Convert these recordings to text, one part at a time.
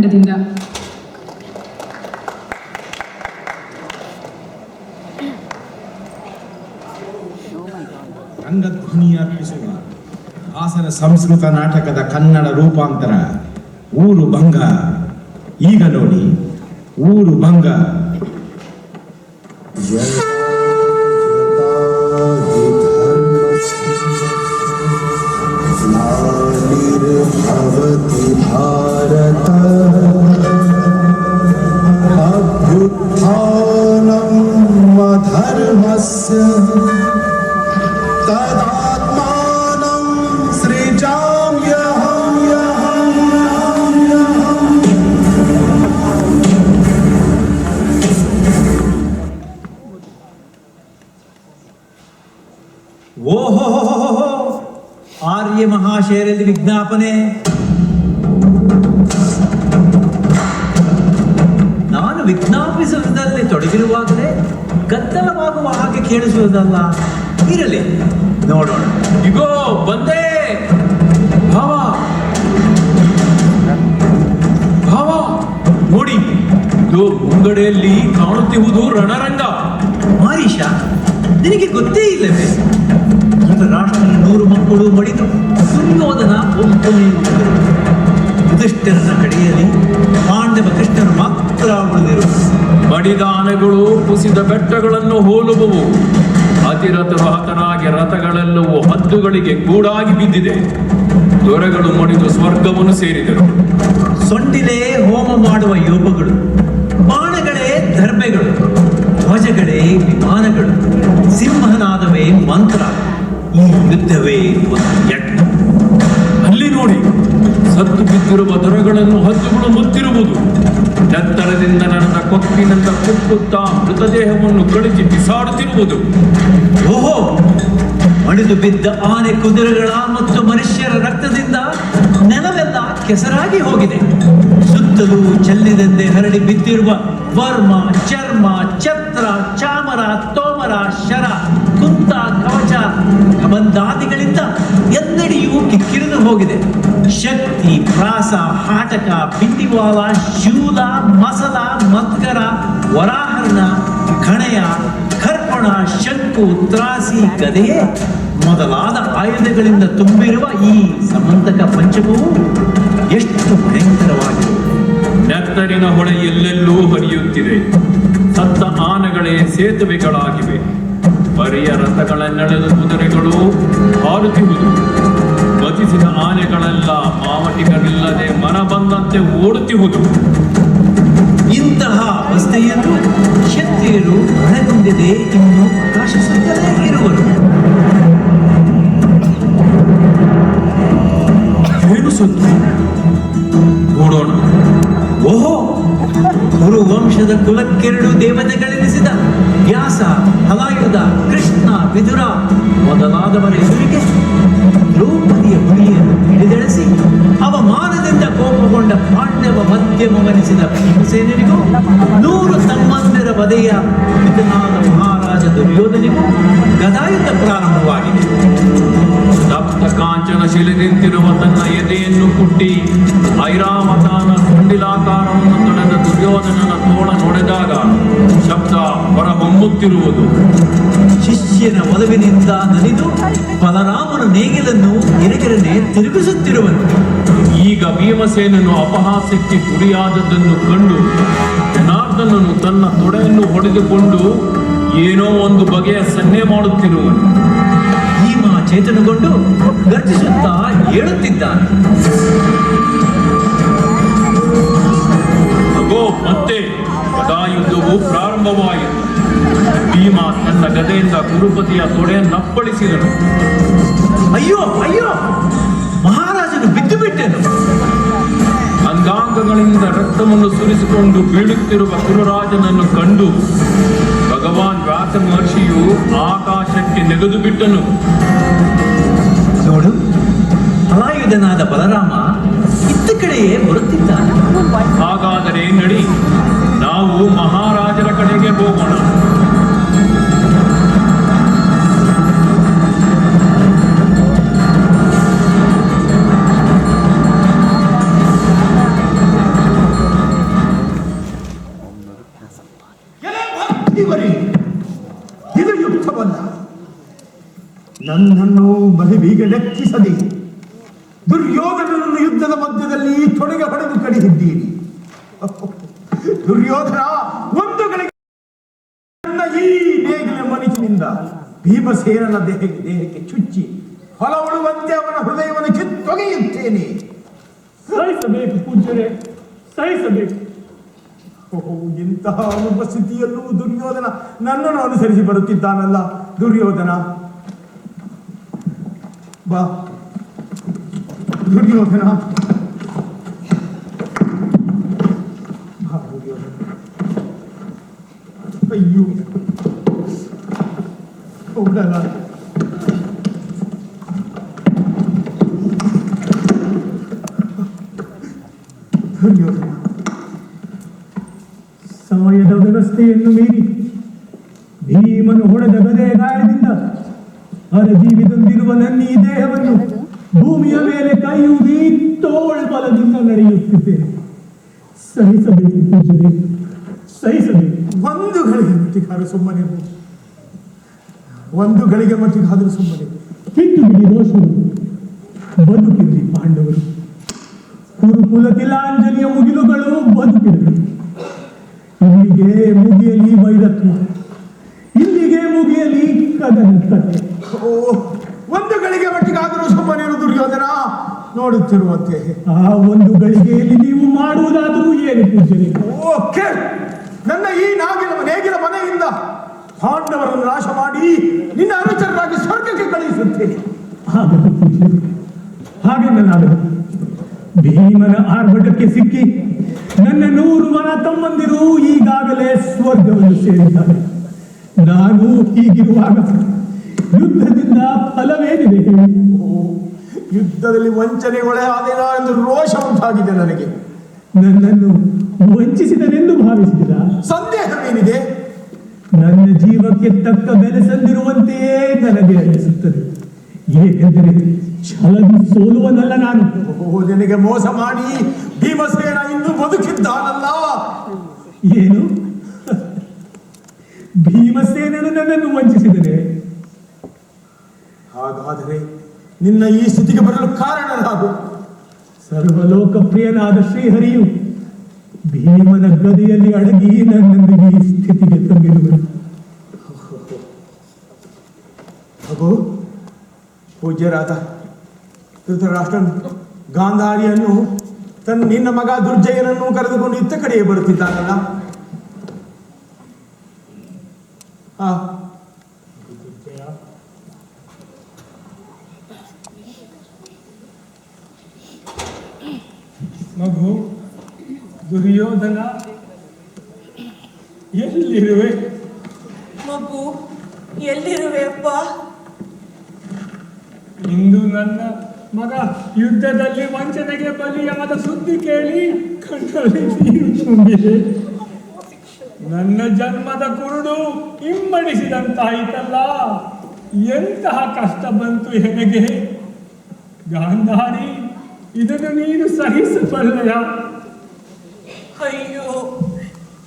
ತಂಡದಿಂದ. ಹಾಸನ ಸಂಸ್ಕೃತ ನಾಟಕದ ಕನ್ನಡ ರೂಪಾಂತರ ಊರು ಭಂಗ. ಈಗ ನೋಡಿ ಊರು ಭಂಗ. अधर्मस्य तदात्मानं सृजाम्यहं यहं यहं यहम् ಓಹೋ ಆರ್ಯ ಮಹಾಶಯರಲ್ಲಿ ವಿಜ್ಞಾಪನೆ ಕೇಳಿಸುವುದಲ್ಲ? ಇರಲಿ. ನೋಡೋಣ. ಇಗೋ ಬಂದೆ. ಭಾವ. ಭಾವ. ನೋಡಿ ಇದು ಮುಂಗಡೆಯಲ್ಲಿ ಕಾಣುತ್ತಿರುವುದು ರಣರಂಗ. ಮಾರೀಶ ನಿನಗೆ ಗೊತ್ತೇ ಇಲ್ಲವೇ? ಧೃತರಾಷ್ಟ್ರನ ನೂರು ಮಕ್ಕಳು ಮಡಿದು ಸುನ್ನೋದನ ಒಬ್ಬನೇ ಯುಧಿಷ್ಠಿರನ ಕಡೆಯಲ್ಲಿ ಪಾಂಡವ ಕೃಷ್ಣರು ಮಾತ್ರ ಉಳಿದಿರು ಮಡಿದ ಆನೆಗಳು ಕುಸಿದ ಬೆಟ್ಟಗಳನ್ನು ಹೋಲುವವು. ಅತಿರಥರು ಹತರಾಗಿ ರಥಗಳೆಲ್ಲವೂ ಹದ್ದುಗಳಿಗೆ ಗೂಡಾಗಿ ಬಿದ್ದಿದೆ. ದೊರೆಗಳು ಮಡಿದು ಸ್ವರ್ಗವನ್ನು ಸೇರಿದರು. ಸೊಂಡಿಲೇ ಹೋಮ ಮಾಡುವ ಯೋಗಗಳು ಬಾಣಗಳೇ ಧರ್ಮೆಗಳು ಧ್ವಜಗಳೇ ವಿಮಾನಗಳು, ಸಿಂಹನಾದವೇ ಮಂತ್ರ, ಈ ಯುದ್ಧವೇ ಒಂದು ಸತ್ತು ಬಿದ್ದಿರುವ ದೊರೆಗಳನ್ನು ಹದ್ದುಗಳು ಮುತ್ತಿರುವುದು. ಎತ್ತರದಿಂದ ನನ್ನ ಕೊಕ್ಕಿನಿಂದ ಕುಕ್ಕುತ್ತಾ ಮೃತದೇಹವನ್ನು ಕಳಿಸಿ ಬಿಸಾಡುತ್ತಿರುವುದು. ಓಹೋ! ಮಡಿದು ಬಿದ್ದ ಆನೆ ಕುದುರೆಗಳ ಮತ್ತು ಮನುಷ್ಯರ ರಕ್ತದಿಂದ ನೆಲವೆಲ್ಲ ಕೆಸರಾಗಿ ಹೋಗಿದೆ. ಸುತ್ತಲೂ ಚೆಲ್ಲಿದಂತೆ ಹರಡಿ ಬಿದ್ದಿರುವ ವರ್ಮ, ಚರ್ಮ ಛತ್ರ ಕಿಕ್ಕಿರಿದು ಹೋಗಿದೆ. ಶಕ್ತಿ, ಪ್ರಾಸ ಹಾಟಕ ಬಿಂದಿವಾಲ ಶೂಲ, ಮಸಲ, ಮತ್ಕರ, ವರಾಹರಣ ಕಣೆಯ ಕರ್ಪಣ, ಶಂಕು, ತ್ರಾಸಿ ಗದೆಯೇ ಮೊದಲಾದ ಆಯುಧಗಳಿಂದ ತುಂಬಿರುವ ಈ ಸಮಂತಕ ಪಂಚಮವು ಎಷ್ಟು ಭಯಂಕರವಾಗಿದೆ. ನೆತ್ತರಿನ ಹೊಳೆ ಎಲ್ಲೆಲ್ಲೂ ಹರಿಯುತ್ತಿದೆ. ಸತ್ತ ಆನೆಗಳೇ ಸೇತುವೆಗಳಾಗಿವೆ. ಬರಿಯ ರಥಗಳನ್ನೆಳೆದ ಕುದುರೆಗಳು ಹಾರುತ್ತಿರುವುದು. ಗತಿಸಿದ ಆನೆಗಳೆಲ್ಲ ಮಾವಟಿಗಳಿಲ್ಲದೆ ಮನ ಬಂದಂತೆ ಓಡುತ್ತಿರುವುದು ಇಂತಹ ಅವಸ್ಥೆಯನ್ನು ಕ್ಷತ್ರಿಯರು ಮನಗೊಂಡಿದೆ ಇನ್ನು ಪ್ರಕಾಶಿಸುತ್ತಲೇ ಇರುವರು. ಏನು ಸುದ್ದಿ ನೋಡೋಣ ಓಹೋ ಗುರು ವಂಶದ ಕುಲಕ್ಕೆರಡು ದೇವತೆಗಳೆನಿಸಿದ. ವ್ಯಾಸ ಹಲಾಯುಧ ಕೃಷ್ಣ, ವಿದುರ ಮೊದಲಾದವರ ಎದುರಿಗೆ ದ್ರೌಪದಿಯ ಬಳಿಯನ್ನು ಹಿಡಿದೆಳೆಸಿ ಅವಮಾನದಿಂದ ಕೋಪಗೊಂಡ ಪಾಂಡವ ಮಧ್ಯಮವನಿಸಿದ ಭೀಮಸೇನಿಗೂ ನೂರು ತಮ್ಮಂದಿರ ವಧೆಯ ಮಹಾರಾಜ ದುರ್ಯೋಧನಿಗೂ ಗದಾಯುಧ ಪ್ರಾರಂಭವಾಗಿದೆ. ಕಾಂಚನ ಶಿಲೆ ನಿಂತಿರುವ ತನ್ನ ಎದೆಯನ್ನು ಕುಟ್ಟಿ ಐರಾವತಾನ ಕುಂಡಿಲಾಕಾರವನ್ನು ತೊಳೆದ ದುರ್ಯೋಧನನ ತೋಳ ನೋಡಿದಾಗ ಶಬ್ದ ಹೊರಹೊಮ್ಮುತ್ತಿರುವುದು. ಶಿಷ್ಯನ ಒಲವಿನಿಂದ ನಲಿದು ಬಲರಾಮನ ನೇಗಿಲನ್ನು ಗಿರಗಿರನೆ ತಿರುಗಿಸುತ್ತಿರುವನು. ಈಗ ಭೀಮಸೇನನು ಅಪಹಾಸ್ಯಕ್ಕೆ ಗುರಿಯಾದದ್ದನ್ನು ಕಂಡು ಜನಾರ್ದನನು ತನ್ನ ತೊಡೆಯನ್ನು ಹೊಡೆದುಕೊಂಡು ಏನೋ ಒಂದು ಬಗೆಯ ಸನ್ನೆ ಮಾಡುತ್ತಿರುವನು. ಚೇತನಗೊಂಡು ಗರ್ಜಿಸುತ್ತಾ ಹೇಳುತ್ತಿದ್ದಾನೆ ಅಗೋ ಮತ್ತೆ ಗದಾಯುದ್ಧವು ಪ್ರಾರಂಭವಾಯಿತು. ಭೀಮ ತನ್ನ ಗದೆಯಿಂದ ಗುರುಪತಿಯ ತೊಡೆಯನ್ನಪ್ಪಳಿಸಿದನು ಅಯ್ಯೋ ಅಯ್ಯೋ ಮಹಾರಾಜನು ಬಿದ್ದು ಬಿಟ್ಟನು. ಅಂಗಾಂಗಗಳಿಂದ ರಕ್ತವನ್ನು ಸುರಿಸಿಕೊಂಡು ಬೀಳುತ್ತಿರುವ ಗುರುರಾಜನನ್ನು ಕಂಡು ಭಗವಾನ್ ವ್ಯಾಸ ಮಹರ್ಷಿಯು ಆಕಾಶಕ್ಕೆ ನೆಗೆದು ಬಿಟ್ಟನು. ಭಯಭೀತನಾದ ಬಲರಾಮ ಇತ್ತ ಕಡೆಯೇ ಬರುತ್ತಿದ್ದಾನೆ. ಹಾಗಾದರೆ ನಡಿ ನಾವು ಮಹಾರಾಜರ ಕಡೆಗೆ ಹೋಗೋಣ. ನನ್ನನ್ನು ಬಲಿ ಲೆಕ್ಕ ಇಂತಹ ಅನುಪಸ್ಥಿತಿಯಲ್ಲೂ ದುರ್ಯೋಧನ ನನ್ನನ್ನು ಅನುಸರಿಸಿ ಬರುತ್ತಿದ್ದಾನಲ್ಲ. ದುರ್ಯೋಧನ. ಬಾ. ದುರ್ಯೋಧನ. ಅಯ್ಯೋ. ಹೌದಲ್ಲ ದುರ್ಯೋಧನ ಸಮಯದ ವ್ಯವಸ್ಥೆಯನ್ನು ಮೀರಿ ಭೀಮನು ಹೊಡೆದ ಗದೆ ಗಾಯದಿಂದ ಅರಜೀವಿದೊಂದಿರುವ ನನ್ನ ಈ ದೇಹವನ್ನು ಭೂಮಿಯ ಮೇಲೆ ಕೈಯೂರಿ ತೋಳು ಬಲದಿಂದ ನಡೆಯುತ್ತಿದ್ದೇನೆ ಸಹಿಸಬೇಕು ಪೂಜನೆ ಸಹಿಸಬೇಕು. ಒಂದು ಗಳಿಗೆ ಮಟ್ಟಿಗಾದ್ರೂ ಸುಮ್ಮನೆ. ಒಂದು ಗಳಿಗೆ ಮಟ್ಟಿಗಾದ್ರೂ ಸುಮ್ಮನೆ. ಕಿಟ್ಟು ಬಿಡಿ ರೋಷರು ಬದುಕಿರಲಿ ಪಾಂಡವರು. ಕುರುಕುಲ ತಿಲಾಂಜಲಿಯ ಮುಗಿಲುಗಳು ಬದುಕಿರಲಿ. ಇಲ್ಲಿಗೆ ಮುಗಿಯಲಿ ವೈರತ್ವ. ಇಲ್ಲಿಗೆ ಮುಗಿಯಲಿ ಕದನ ಕಥೆ ಒಂದು ಗಳಿಗೆ ಮಟ್ಟಿಗಾದರೂ ಸುಮ್ಮನೆ ದುರ್ಯೋಧನ? ನೋಡುತ್ತಿರುವಂತೆ. ಆ ಒಂದು ಗಳಿಗೆಯಲ್ಲಿ ನೀವು ಮಾಡುವುದಾದರೂ ಏನು ಪೂಜೆ ಓಕೆ ನನ್ನ ಈ ನಾಗಿನ ನೇಗಿನ ಮನೆಯಿಂದ ಪಾಂಡವರನ್ನು ನಾಶ ಮಾಡಿ ನಿನ್ನ ಅನುಚರರಾಗಿ ಸ್ವರ್ಗಕ್ಕೆ ಕಳುಹಿಸುತ್ತೇನೆ. ಆಗದು ನಾನು ಭೀಮನ ಆರ್ಭಟಕ್ಕೆ ಸಿಕ್ಕಿ ನನ್ನ ನೂರು ಮನ ತಮ್ಮಂದಿರು ಈಗಾಗಲೇ ಸ್ವರ್ಗವನ್ನು ಸೇರಿದ್ದಾರೆ. ನಾನು ಹೀಗಿರುವಾಗ ಯುದ್ಧದಿಂದ ಫಲವೇನಿದೆ ಹೇಳಿ? ಯುದ್ಧದಲ್ಲಿ ವಂಚನೆಗೊಳೆ ಆದೇನಾ ಎಂದು ರೋಷ ಉಂಟಾಗಿದೆ ನನಗೆ. ನನ್ನನ್ನು ವಂಚಿಸಿದನೆಂದು ಭಾವಿಸಿದ ಸಂದೇಹವೇನಿದೆ? ನನ್ನ ಜೀವಕ್ಕೆ ತಕ್ಕ ಬೆಲೆ ಸಂದಿರುವಂತೆಯೇ ನನಗೆ ಅನಿಸುತ್ತದೆ. ಏಕೆಂದರೆ ಛಲನು ಸೋಲುವನಲ್ಲ ನಾನು. ನಿನಗೆ ಮೋಸ ಮಾಡಿ ಭೀಮಸೇನ ಇನ್ನೂ ಬದುಕಿದ್ದಾನಲ್ಲ. ಏನು? ಭೀಮಸೇನನು ನನ್ನನ್ನು ವಂಚಿಸಿದರೆ ಹಾಗಾದರೆ ನಿನ್ನ ಈ ಸ್ಥಿತಿಗೆ ಬರಲು ಕಾರಣರಾಗು. ಸರ್ವಲೋಕಪ್ರಿಯನಾದ ಶ್ರೀಹರಿಯು ಭೀಮನ ಗದಿಯಲ್ಲಿ ಅಡಗಿ ನನ್ನೊಂದಿಗೆ ಈ ಸ್ಥಿತಿಗೆ ತಂದಿರುವನು. ಹಾಗೂ ಪೂಜ್ಯರಾದ ಧೃತರಾಷ್ಟ್ರನು ಗಾಂಧಾರಿಯನ್ನು ತನ್ನ ನಿನ್ನ ಮಗ ದುರ್ಜಯನನ್ನು ಕರೆದುಕೊಂಡು ಇತ್ತ ಕಡೆಗೆ ಬರುತ್ತಿದ್ದಾನಲ್ಲ? ಆ ಮಗು ಎಲ್ಲಿರುವೆ? ಮಗು ಎಲ್ಲಿರುವೆಯಪ್ಪ? ಇಂದು ನನ್ನ ಮಗ ಯುದ್ಧದಲ್ಲಿ ವಂಚನೆಗೆ ಬಲಿಯಾದ ಸುದ್ದಿ ಕೇಳಿ ಕಣ್ಣಲ್ಲಿ ನೀರು ತುಂಬಿದೆ. ನನ್ನ ಜನ್ಮದ ಕುರುಡು ಇಮ್ಮಡಿಸಿದಂತಾಯಿತಲ್ಲ. ಎಂತಹ ಕಷ್ಟ ಬಂತು ಹೆನಗೆ ಗಾಂಧಾರಿ ಇದನ್ನು ನೀನು ಸಹಿಸಬಲ್ಲೆಯ? ಅಯ್ಯೋ,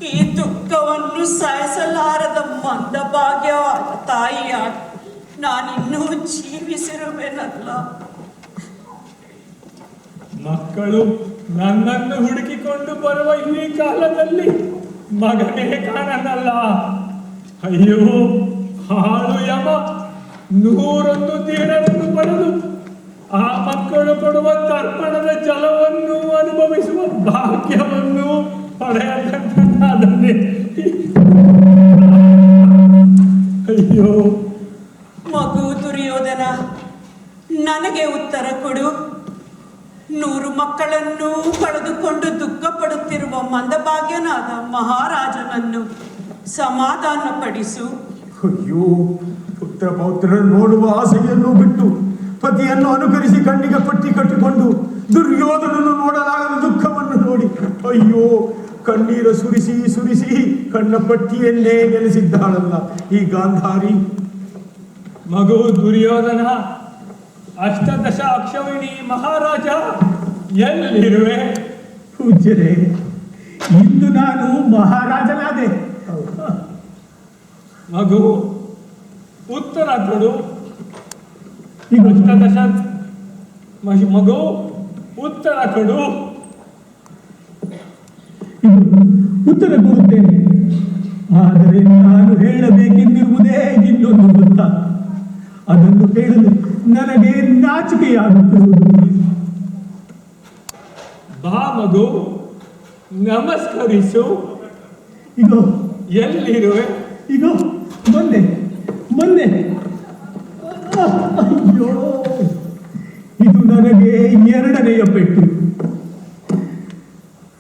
ಈ ದುಃಖವನ್ನು ಸಹಿಸಲಾರದ ಮಂದಭಾಗ್ಯವಾದ ತಾಯಿಯ ನಾನಿನ್ನೂ ಜೀವಿಸಿರುವೆನಲ್ಲ. ಮಕ್ಕಳು ನನ್ನನ್ನು ಹುಡುಕಿಕೊಂಡು ಬರುವ ಈ ಕಾಲದಲ್ಲಿ ಮಗನೇ ಕಾಣನಲ್ಲ. ಅಯ್ಯೋ, ಹಾಳು ಯಮ ನೂರೊಂದು ತೀರನ್ನು ಪಡೆದು ಆ ಮಕ್ಕಳು ಕೊಡುವ ತರ್ಪಣದ ಜಲವನ್ನು ಅನುಭವಿಸುವ ಭಾಗ್ಯವನ್ನು ಪಡೆಯತಕ್ಕಂತಾದರೆ ಅಯ್ಯೋ. ಮಗು ದುರ್ಯೋಧನ ನನಗೆ ಉತ್ತರ ಕೊಡು. ನೂರು ಮಕ್ಕಳನ್ನು ಕಳೆದುಕೊಂಡು ದುಃಖ ಪಡುತ್ತಿರುವ ಮಂದಭಾಗ್ಯನಾದ ಮಹಾರಾಜನನ್ನು ಸಮಾಧಾನಪಡಿಸು. ಅಯ್ಯೋ ಪುತ್ರ ಪೌತ್ರರನ್ನು ನೋಡುವ ಆಸೆಯನ್ನು ಬಿಟ್ಟು ಪತಿಯನ್ನು ಅನುಕರಿಸಿ ಕಣ್ಣಿಗೆ ಪಟ್ಟಿ ಕಟ್ಟಿಕೊಂಡು ದುರ್ಯೋಧನನ್ನು ನೋಡಲಾಗದ ದುಃಖವನ್ನು ನೋಡಿ ಅಯ್ಯೋ ಕಣ್ಣೀರ ಸುರಿಸಿ ಸುರಿಸಿ ಕಣ್ಣ ಪಟ್ಟಿಯನ್ನೇ ನೆಲೆಸಿದ್ದಾಳಲ್ಲ ಈ ಗಾಂಧಾರಿ ಮಗು ದುರ್ಯೋಧನ ಅಷ್ಟದಶ ಅಕ್ಷವಿಣಿ ಮಹಾರಾಜ ಎಲ್ಲಿರುವೆ? ಪೂಜ್ಯರೇ ಇಂದು ನಾನು ಮಹಾರಾಜನಾದೆ. ಮಗು ಉತ್ತರ ಕೊಡು ಈಗ गोष्ट तशाच ಮಗು ಉತ್ತರ ಕೊಡು. ಇದು ಉತ್ತರ ಕೊಡುತ್ತೇನೆ. ಆದರೆ ನಾನು ಹೇಳಬೇಕೆಂದಿರುವುದೇ ಇನ್ನೊಂದು ಗೊತ್ತಾ. ಅದನ್ನು ಹೇಳಲು ನನಗೆ ನಾಚಿಕೆಯಾಗುತ್ತಿರುವುದು ಬಾ ಮಗು ನಮಸ್ಕರಿಸು. ಈಗ ಎಲ್ಲಿರುವೆ? ಈಗ ಮೊನ್ನೆ ಮೊನ್ನೆ. ಅಯ್ಯೋ. ಇದು ನನಗೆ ಎರಡನೆಯ ಪೆಟ್ಟು.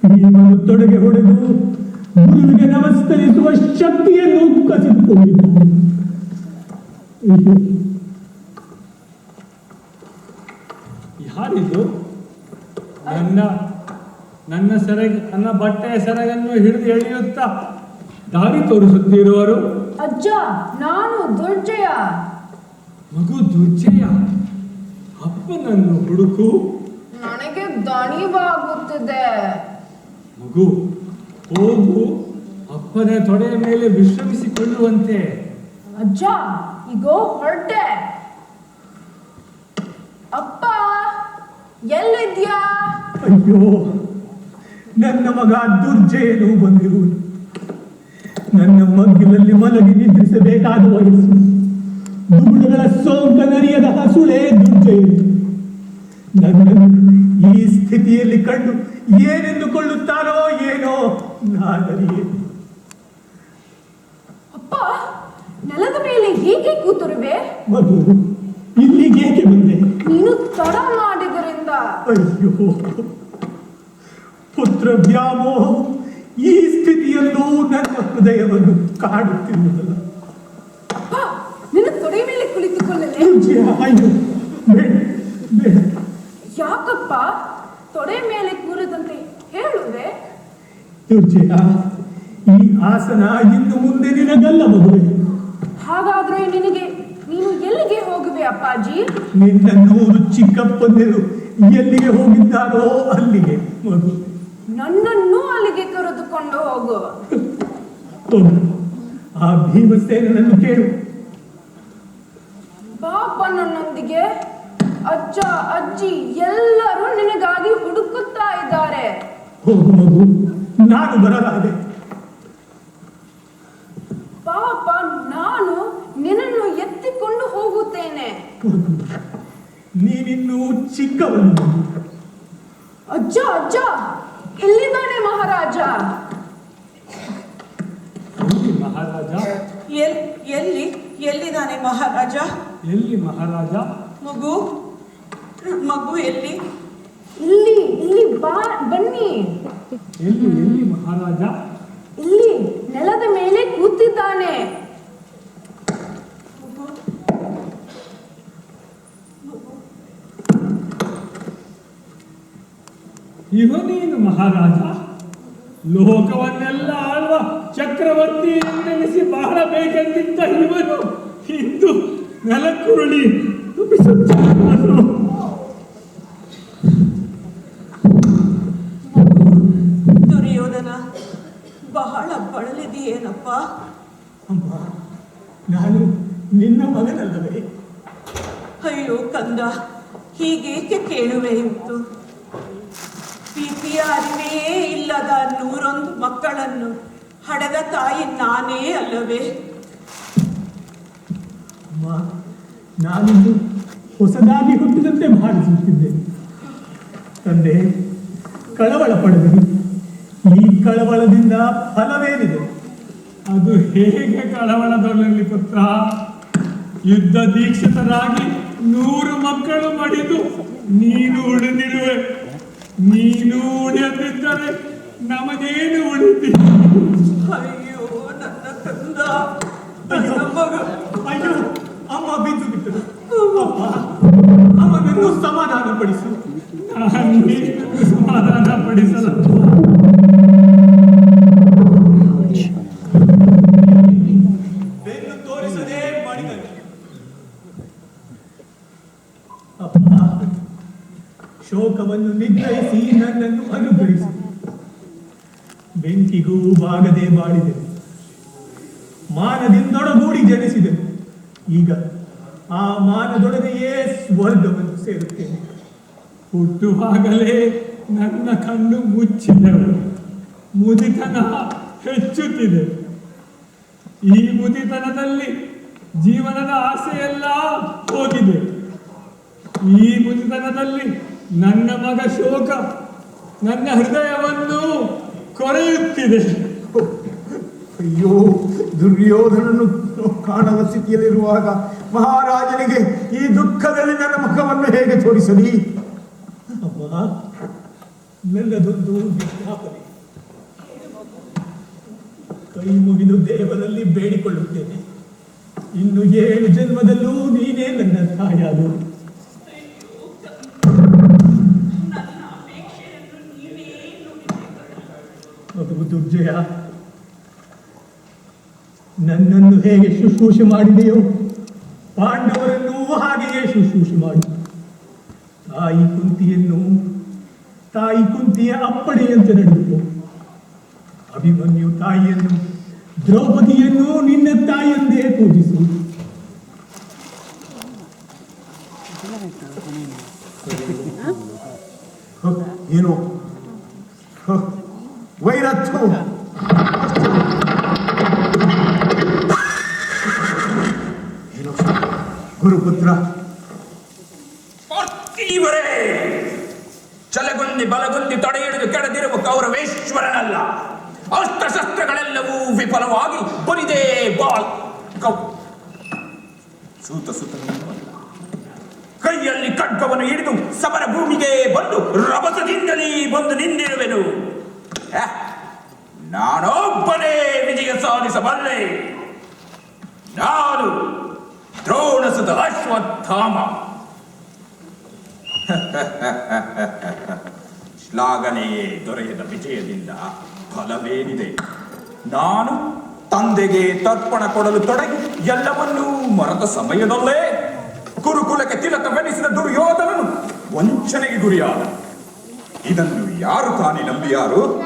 ಭೀಮನು ತೊಡೆಗೆ ಹೊಡೆದು ಗುರುವಿಗೆ ನಮಸ್ಕರಿಸುವ ಶಕ್ತಿಯನ್ನು ಕಸಿದುಕೊಂಡಿದ್ದಾನೆ. ಅಯ್ಯೋ, ಯಾರಿದು? ನನ್ನ ನನ್ನ ಸೆರಗ ನನ್ನ ಬಟ್ಟೆಯ ಸೆರಗನ್ನು ಹಿಡಿದು ಎಳೆಯುತ್ತಾ ದಾರಿ ತೋರಿಸುತ್ತಿರುವರು ಅಜ್ಜ ನಾನು ದುರ್ಜಯ. ಮಗು ದುರ್ಜಯ ಅಪ್ಪನನ್ನು ಹುಡುಕು. ನನಗೆ ದಣಿವಾಗುತ್ತಿದೆ. ಮಗು ಹೋಗು. ಅಪ್ಪನ ತೊಡೆಯ ಮೇಲೆ ವಿಶ್ರಮಿಸಿಕೊಳ್ಳುವಂತೆ. ಅಜ್ಜ ಈಗ ಹೊರಟೆ. ಅಪ್ಪ ಎಲ್ಲಿದ್ಯಾ? ಅಯ್ಯೋ ನನ್ನ ಮಗ ದುರ್ಜಯನು ಬಂದಿರುವುದು ನನ್ನ ಮಗ್ಗಿಲಲ್ಲಿ ಮಲಗಿ ನಿದ್ರಿಸಬೇಕಾದ ವಯಸ್ಸು ಸೋಂಕ ನರಿಯದ ಹಸುಳೆ ದುರ್ಜಯನು ನನ್ನನ್ನು ಈ ಸ್ಥಿತಿಯಲ್ಲಿ ಕಂಡು ಏನೆಂದುಕೊಳ್ಳುತ್ತಾರೋ ಏನೋ ನಾನರಿಯೇ ಅಪ್ಪ ನೆಲದ ಮೇಲೆ ಹೇಗೆ ಕೂತರುವೆ? ಮಗು ಏಕೆ ಬಂದೆ? ನೀನು ತಡ ಮಾಡಿದರಿಂದ ಅಯ್ಯೋ ಪುತ್ರ ವ್ಯಾಮೋಹ ಈ ಸ್ಥಿತಿಯಲ್ಲೂ ನನ್ನ ಹೃದಯವನ್ನು ಕಾಡುತ್ತಿರುವುದಲ್ಲ. ನಿನ್ನ ಮೇಲೆ ಕುಳಿತುಕೊಳ್ಳಲೆ ಯಾಕಪ್ಪ? ತೊಡೆ ಮೇಲೆ ಕೂರದಂತೆ ಹೇಳುವೆ? ಈ ಆಸನ ಇನ್ನು ಮುಂದೆ ನಿನಗಲ್ಲ ಮಗುವೆ. ಹಾಗಾದ್ರೆ ನಿನಗೆ ನೀನು ಎಲ್ಲಿಗೆ ಹೋಗುವೆ ಅಪ್ಪಾಜಿ? ನಿನ್ನನ್ನು ಚಿಕ್ಕಪ್ಪನೆರು ಚಿಕ್ಕಪ್ಪಂದಿರು ಎಲ್ಲಿಗೆ ಹೋಗಿದ್ದಾರೋ ಅಲ್ಲಿಗೆ ಮಗು. ನನ್ನನ್ನು ಅಲ್ಲಿಗೆ ಕರೆದುಕೊಂಡು ಹೋಗು. ಆ ಭೀಮಸೇನನ್ನು ಕೇಳು ಪಾಪ ನನ್ನೊಂದಿಗೆ ಅಜ್ಜ ಅಜ್ಜಿ ಎಲ್ಲರೂ ನಿನಗಾಗಿ ಹುಡುಕುತ್ತಾ ಇದ್ದಾರೆ. ಹೋಗು ಮಗು ನಾನು ಬರಲಾದೆ ಪಾಪ ನಾನು ನಿನ್ನನ್ನು ಎತ್ತಿಕೊಂಡು ಹೋಗುತ್ತೇನೆ. ನೀನಿನ್ನು ಚಿಕ್ಕವನು. ಅಜ್ಜ ಅಜ್ಜ ಎಲ್ಲಿದ್ದಾನೆ ಮಹಾರಾಜ. ಎಲ್ಲಿ ಮಹಾರಾಜ? ಎಲ್ ಎಲ್ಲಿ ಎಲ್ಲಿದ್ದಾನೆ ಮಹಾರಾಜ? ಎಲ್ಲಿ ಮಹಾರಾಜ? ಮಗು ಮಗು ಎಲ್ಲಿ? ಇಲ್ಲಿ ಇಲ್ಲಿ ಬಾ ಬನ್ನಿ. ಎಲ್ಲಿ ಎಲ್ಲಿ ಮಹಾರಾಜ? ಇಲ್ಲಿ ನೆಲದ ಮೇಲೆ ಕೂತಿದ್ದಾನೆ. ಇವನೇನು ಮಹಾರಾಜ? ಲೋಕವನ್ನೆಲ್ಲ ಆಳುವ ಚಕ್ರವರ್ತಿ ಬಹಳ ಬಾಳಬೇಕೆಂದಿದ್ದ ಇವನು ಇಂದು ನೆಲಕ್ಕುರುಳಿ ತುಪಿಸುತ್ತಾನೋ? ದುರ್ಯೋಧನ ಬಹಳ ಬಳಲಿದೆಯೇನಪ್ಪ ಅಮ್ಮ ನಾನು ನಿನ್ನ ಮಗನಲ್ಲವೇ? ಅಯ್ಯೋ ಕಂದ ಹೀಗೇಕೆ ಕೇಳುವೆ ಇತ್ತು? ಪ್ರೀತಿಯ ಅರಿವೇ ಇಲ್ಲದ ನೂರೊಂದು ಮಕ್ಕಳನ್ನು ಹಡೆದ ತಾಯಿ ನಾನೇ ಅಲ್ಲವೇ? ಅಮ್ಮ ನಾನಿಂದು ಹೊಸದಾಗಿ ಹುಟ್ಟಿದಂತೆ ಮಾಡಿಸುತ್ತಿದ್ದೆ. ತಂದೆ ಕಳವಳ ಪಡೆದರು. ಈ ಕಳವಳದಿಂದ ಫಲವೇನಿದೆ? ಅದು ಹೇಗೆ ಕಳವಳದೊಳಲಿ ಪುತ್ರ? ಯುದ್ಧ ದೀಕ್ಷಿತರಾಗಿ ನೂರು ಮಕ್ಕಳು ಮಡಿದು ನೀನು ಉಳಿದಿರುವೆ. ನೀನು ಉಳಿಯದಿದ್ದರೆ ನಮಗೇನು ಉಳಿದಿ ಅಯ್ಯೋ ನನ್ನ ತಂದ. ಅಯ್ಯೋ ಅಮ್ಮ ಬಿದ್ದು ಬಿಟ್ಟರು. ಅವನನ್ನು ಸಮಾಧಾನ ಪಡಿಸು ಸಮಾಧಾನ ಪಡಿಸಲು ಶೋಕವನ್ನು ನಿಗ್ರಹಿಸಿ ನನ್ನನ್ನು ಅನುಗ್ರಹಿಸಿ. ಬೆಂಕಿಗೂ ಬಾಗದೆ ಬಾಳಿದೆ ಮಾನದಿಂದೊಡಗೂಡಿ ಜನಿಸಿದೆ. ಈಗ ಆ ಮಾನದೊಡನೆಯೇ ಸ್ವರ್ಗವನ್ನು ಸೇರುತ್ತೇನೆ. ಹುಟ್ಟುವಾಗಲೇ ನನ್ನ ಕಣ್ಣು ಮುಚ್ಚಿದವು ಮುದಿತನ ಹೆಚ್ಚುತ್ತಿದೆ. ಈ ಮುದಿತನದಲ್ಲಿ ಜೀವನದ ಆಸೆಯೆಲ್ಲ ಹೋಗಿದೆ. ಈ ಮುದಿತನದಲ್ಲಿ ನನ್ನ ಮಗ ಶೋಕ ನನ್ನ ಹೃದಯವನ್ನು ಕೊರೆಯುತ್ತಿದೆ. ಅಯ್ಯೋ ದುರ್ಯೋಧನನು ಕಾಣದ ಸ್ಥಿತಿಯಲ್ಲಿರುವಾಗ ಮಹಾರಾಜನಿಗೆ ಈ ದುಃಖದಲ್ಲಿ ನನ್ನ ಮುಖವನ್ನು ಹೇಗೆ ತೋರಿಸಲಿ? ಅಮ್ಮ ನನ್ನದೊಂದು ವಿಜ್ಞಾಪನೆ. ಕೈ ಮುಗಿದು ದೇವರಲ್ಲಿ ಬೇಡಿಕೊಳ್ಳುತ್ತೇನೆ. ಇನ್ನು ಏಳು ಜನ್ಮದಲ್ಲೂ ನೀನೇ ನನ್ನ ತಾಯಾಗು ನನ್ನ ಅಪೇಕ್ಷೆಯನ್ನು ನೀವೇ ನುಡಿದಿದ್ದೀರಿ. ಅದು ದುರ್ಜಯ ನನ್ನನ್ನು ಹೇಗೆ ಶುಶ್ರೂಷೆ ಮಾಡಿದೆಯೋ, ಪಾಂಡವರನ್ನೂ ಹಾಗೆಯೇ ಶುಶ್ರೂಷೆ ಮಾಡಿ ತಾಯಿ ಕುಂತಿಯನ್ನು, ತಾಯಿ ಕುಂತಿಯ ಅಪ್ಪಣೆಯಂತೆ ನಡೆದುಕೋ. ಅಭಿಮನ್ಯು ತಾಯಿಯನ್ನು, ದ್ರೌಪದಿಯನ್ನು ನಿನ್ನ ತಾಯಿಯಂದೇ ಪೂಜಿಸು ಹ, ಏನು ಹ, ವೈರತ್ವ ದ್ರೋಣಸುತ ಅಶ್ವತ್ಥಾಮ. ಶ್ಲಾಘನೆಯೇ ದೊರೆಯದ ವಿಜಯದಿಂದ ಫಲವೇನಿದೆ? ನಾನು ತಂದೆಗೆ ತರ್ಪಣ ಕೊಡಲು ತೊಡಗಿ ಎಲ್ಲವನ್ನೂ ಮರದ ಸಮಯದಲ್ಲೇ ಕುರುಕುಲಕ್ಕೆ ತಿಲಕವೆನಿಸಿದ ದುರ್ಯೋಧನನು ವಂಚನೆಗೆ ಗುರಿಯಾದ. ಇದನ್ನು ಯಾರು ತಾನೇ ನಂಬಿಯಾರು?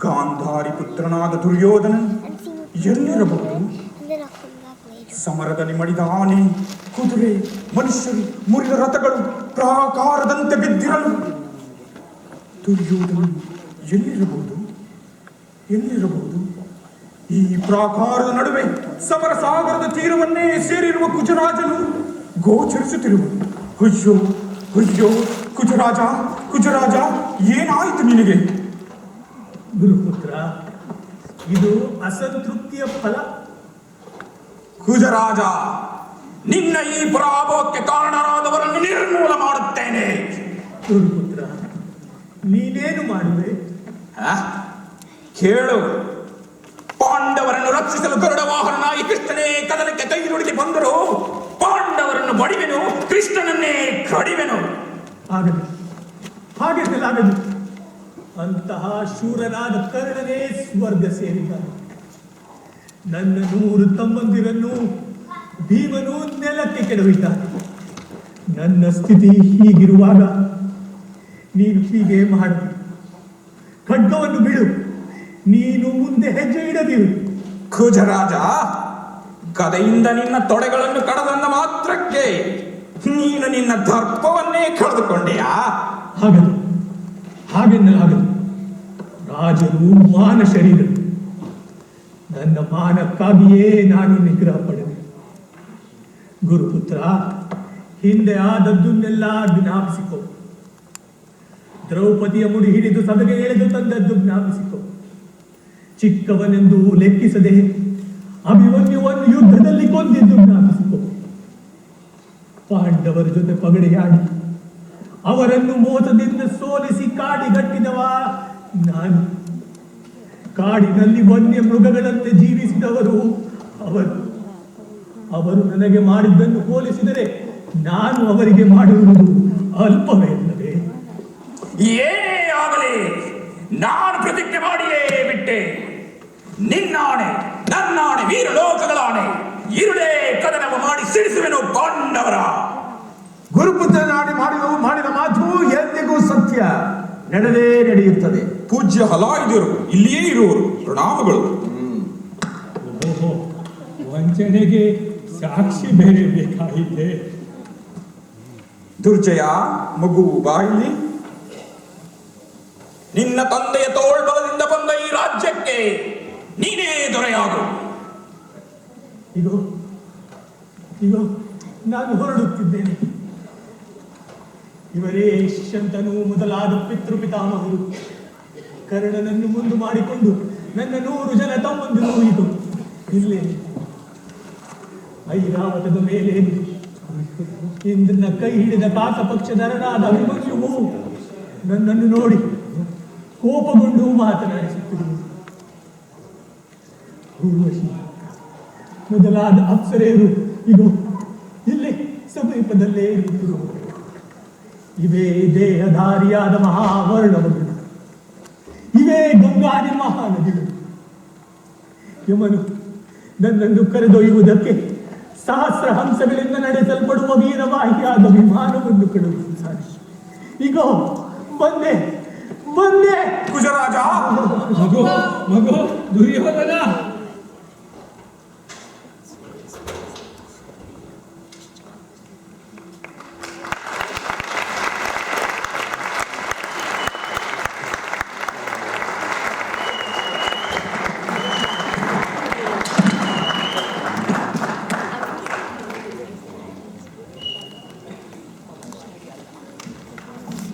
ಗಾಂಧಾರಿ ಪುತ್ರನಾದ you ಎಲ್ಲಿರಬಹುದು? ಸಮರದಲ್ಲಿ ಮಡಿದ ಆನೆ ಕುದುರೆ, ಮನುಷ್ಯರು, ಮುರಿದ ರಥಗಳು ಪ್ರಾಕಾರದಂತೆ ಬಿದ್ದಿರಲು. ದುರ್ಯೋಧನ ಎಲ್ಲಿರಬಹುದು? ಎಲ್ಲಿರಬಹುದು? ಈ ಪ್ರಾಕಾರದ ನಡುವೆ ಸಮರ ಸಾಗರದ ತೀರವನ್ನೇ ಸೇರಿರುವ ಕುಜರಾಜನು ಗೋಚರಿಸುತ್ತಿರುವುದು ಅಯ್ಯೋ ಅಯ್ಯೋ, ಕುಜರಾಜ ಕುಜರಾಜ, ಏನಾಯಿತು ನಿನಗೆ? ಗುರುಪುತ್ರ, ಇದು ಅಸಂತೃಪ್ತಿಯ ಫಲ. ಕುಜರಾಜ ನಿನ್ನ ಈ ಪರಾಭವಕ್ಕೆ ಕಾರಣರಾದವರನ್ನು ನಿರ್ಮೂಲ ಮಾಡುತ್ತೇನೆ. ಪುತ್ರ ನೀನೇನು ಮಾಡುವೆ? ಕೇಳು. ಪಾಂಡವರನ್ನು ರಕ್ಷಿಸಲು ಗರುಡ ವಾಹನನಾಗಿ ಕೃಷ್ಣನೇ ಕದನಕ್ಕೆ ಕೈ ನುಡಿಗೆ ಬಂದರು ಪಾಂಡವರನ್ನು ಬಡಿವೆನು ಕೃಷ್ಣನನ್ನೇ ಕಡಿವೆನು. ಆಗದು ಹಾಗೆಸಲಾಗದು ಅಂತಹ ಶೂರನಾದ ಕರ್ಣನೇ ಸ್ವರ್ಗ ಸೇರಿದ್ದಾನೆ. ನನ್ನ ನೂರು ತಮ್ಮಂದಿರನ್ನು ಭೀಮನು ನೆಲಕ್ಕೆ ಕೆಡವಿದ್ದಾನೆ. ನನ್ನ ಸ್ಥಿತಿ ಹೀಗಿರುವಾಗ ನೀನು ಹೀಗೆ ಮಾಡು ಖಡ್ಗವನ್ನು ಬಿಡು. ನೀನು ಮುಂದೆ ಹೆಜ್ಜೆ ಇಡದಿರು. ಖುಜರಾಜ ಕದೆಯಿಂದ ನಿನ್ನ ತೊಡೆಗಳನ್ನು ಕಡದಂದ ಮಾತ್ರಕ್ಕೆ ನೀನು ನಿನ್ನ ದರ್ಪವನ್ನೇ ಕಳೆದುಕೊಂಡೆಯಾ? ಹಾಗದು. ಹಾಗೆನ್ನಲಾಗದು ರಾಜರು ಮಾನ ಶರೀರರು ನನ್ನ ಮಾನಕ್ಕಾಗಿಯೇ ನಾನು ನಿಗ್ರಹ ಪಡೆದೆ. ಗುರುಪುತ್ರ, ಹಿಂದೆ ಆದದ್ದನ್ನೆಲ್ಲ ಜ್ಞಾಪಿಸಿಕೊ ದ್ರೌಪದಿಯ ಮುಡಿ ಹಿಡಿದು ಸದಗೆ ಎಳೆದು ತಂದದ್ದು ಜ್ಞಾಪಿಸಿಕೊ ಚಿಕ್ಕವನೆಂದು ಲೆಕ್ಕಿಸದೆ ಅಭಿಮನ್ಯುವನ್ನು ಯುದ್ಧದಲ್ಲಿ ಕೊಂದಿದ್ದು ಜ್ಞಾಪಿಸಿಕೊ ಪಾಂಡವರ ಜೊತೆ ಪಗಡೆಯಾಡಿ ಅವರನ್ನು ಮೋಸದಿಂದ ಸೋಲಿಸಿ ಕಾಡಿಗಟ್ಟಿದವ ನಾನು. ಕಾಡಿನಲ್ಲಿ ವನ್ಯ ಮೃಗಗಳಂತೆ ಜೀವಿಸಿದವರು ಅವರು. ಅವರು ನನಗೆ ಮಾಡಿದ್ದನ್ನು ಹೋಲಿಸಿದರೆ ನಾನು ಅವರಿಗೆ ಮಾಡಿರುವುದು ಅಲ್ಪವೇ ಅಲ್ಲವೇ ಏನೇ ಆಗಲಿ ನಾನು ಪ್ರತಿಜ್ಞೆ ಮಾಡಿಯೇ ಬಿಟ್ಟೆ. ನಿನ್ನಾಣೆ ನನ್ನಾಣೆ ವೀರ ಲೋಕಗಳಾಣೆ ಇರುಳೇ ಕದನವ ಮಾಡಿ ಸಿಡಿಸುವೆನು ಪಾಂಡವರ. ಗುರುಪುತ್ರ ನಾಡಿ ಮಾಡಿದ ಮಾಡಿದ ಮಾತು ಎಂದಿಗೂ ಸತ್ಯ. ನಡೆದೇ ನಡೆಯುತ್ತದೆ. ಪೂಜ್ಯ ಹಲಾಯುಧರು ಇಲ್ಲಿಯೇ ಇರುವರು ಪ್ರಣಾಮಗಳು. ಓಹೋ ವಂಚನೆಗೆ ಸಾಕ್ಷಿ ಬೇರೆ ಬೇಕಾಗಿದೆ ದುರ್ಜಯ ಮಗು ಬಾಯಿಲಿ ನಿನ್ನ ತಂದೆಯ ತೋಳ್ಬಲದಿಂದ ಬಂದ ಈ ರಾಜ್ಯಕ್ಕೆ ನೀನೇ ದೊರೆಯಾಗು. ಇದು ಇಗೋ ನಾನು ಹೊರಡುತ್ತಿದ್ದೇನೆ. ಇವರೇ ಶಂತನು ಮೊದಲಾದ ಪಿತೃಪಿತಾಮಹರು ಕರ್ಣನನ್ನು ಮುಂದು ಮಾಡಿಕೊಂಡು ನನ್ನ ನೂರು ಜನ ತಮ್ಮಂದಿರು ಹೋಯಿತು ಇಲ್ಲಿ ಐರಾವತದ ಮೇಲೆ ಇಂದ್ರನ ಕೈ ಹಿಡಿದ ಕಾಕಪಕ್ಷಧರನಾದ ಅಭಿಮನ್ಯುವು ನನ್ನನ್ನು ನೋಡಿ ಕೋಪಗೊಂಡು ಮಾತನಾಡಿಸುತ್ತಿರುವುದು ಮೊದಲಾದ ಅಪ್ಸರೇರು ಇದು ಇಲ್ಲಿ ಸಮೀಪದಲ್ಲೇ ಇರುತ್ತಿರುವುದು ಇವೇ ದೇಹಧಾರಿಯಾದ ಮಹಾವರ್ಣವನ್ನು ಗಂಗಾದಿ ಮಹಾನದಿಗಳು. ಯಮನು ನನ್ನನ್ನು ಕರೆದೊಯ್ಯುವುದಕ್ಕೆ ಸಹಸ್ರ ಹಂಸಗಳಿಂದ ನಡೆಸಲ್ಪಡುವ ವೀರವಾಹಿಯಾದ ವಿಮಾನವನ್ನು ಕಳುಹಿಸಿದ್ದಾರೆ ಈಗ ಬಂದೆ ಬಂದೆ. ಕುಜರಾಜ! ಮಗು ಮಗು ದುರ್ಯೋಧನ!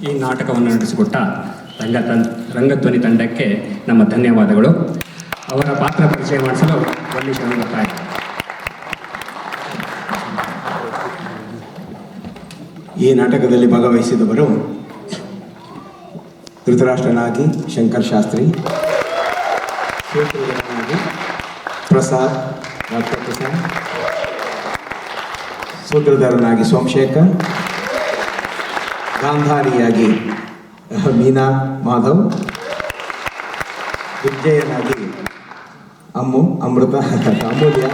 ಈ ನಾಟಕವನ್ನು ನಡೆಸಿಕೊಟ್ಟ ರಂಗ ತನ್, ರಂಗಧ್ವನಿ ತಂಡಕ್ಕೆ ನಮ್ಮ ಧನ್ಯವಾದಗಳು. ಅವರ ಪಾತ್ರ ಪರಿಚಯ ಮಾಡಿಸಲು ಬನ್ನಿ ಶರಣ ಬರ್ತಾ ಈ ನಾಟಕದಲ್ಲಿ ಭಾಗವಹಿಸಿದವರು ಧೃತರಾಷ್ಟ್ರನಾಗಿ ಶಂಕರ್ ಶಾಸ್ತ್ರಿ ಪ್ರಸಾದ್ ಡಾಕ್ಟರ್ ಪ್ರಸಾದ್, ಸೂತ್ರಧಾರನಾಗಿ ಸೋಮಶೇಖರ್ ಗಾಂಧಾರಿಯಾಗಿ ಮೀನಾ ಮಾಧವ್ ದುರ್ಜಯನಾಗಿ ಅಮ್ಮು, ಅಮೃತ ಅಮೂಲ್ಯ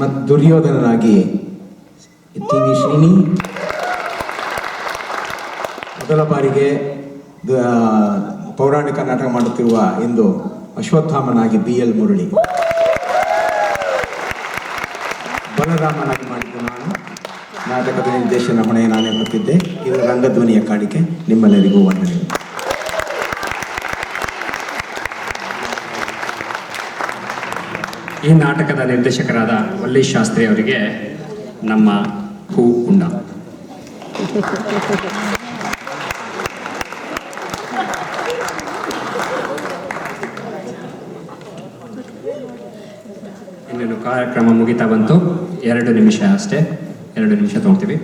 ಮತ್ತು ದುರ್ಯೋಧನನಾಗಿ ಟಿ ವಿ ಶ್ರೀನಿ. ಮೊದಲ ಬಾರಿಗೆ ಪೌರಾಣಿಕ ನಾಟಕ ಮಾಡುತ್ತಿರುವ ಇಂದು ಅಶ್ವತ್ಥಾಮನಾಗಿ ಬಿ ಎಲ್ ಮುರಳಿ. ಬಲರಾಮನಾಗಿ ನಾಟಕದ ನಿರ್ದೇಶನ ಹೊಣೆ ನಾನೇ ಹೊತ್ತಿದ್ದೆ ಇದು ರಂಗಧ್ವನಿಯ ಕಾಣಿಕೆ ನಿಮ್ಮೆಲ್ಲರಿಗೂ ವಂದನೆಗಳು ಈ ನಾಟಕದ ನಿರ್ದೇಶಕರಾದ ವಲ್ಲಿ ಶಾಸ್ತ್ರಿ ಅವರಿಗೆ ನಮ್ಮ ಹೂ ಕುಂಡ ಇನ್ನೇನು ಕಾರ್ಯಕ್ರಮ ಮುಗಿತಾ ಬಂತು? ಎರಡು ನಿಮಿಷ ಅಷ್ಟೇ. ಎರಡು ನಿಮಿಷ ತೊಗೊಳ್ತೀವಿ.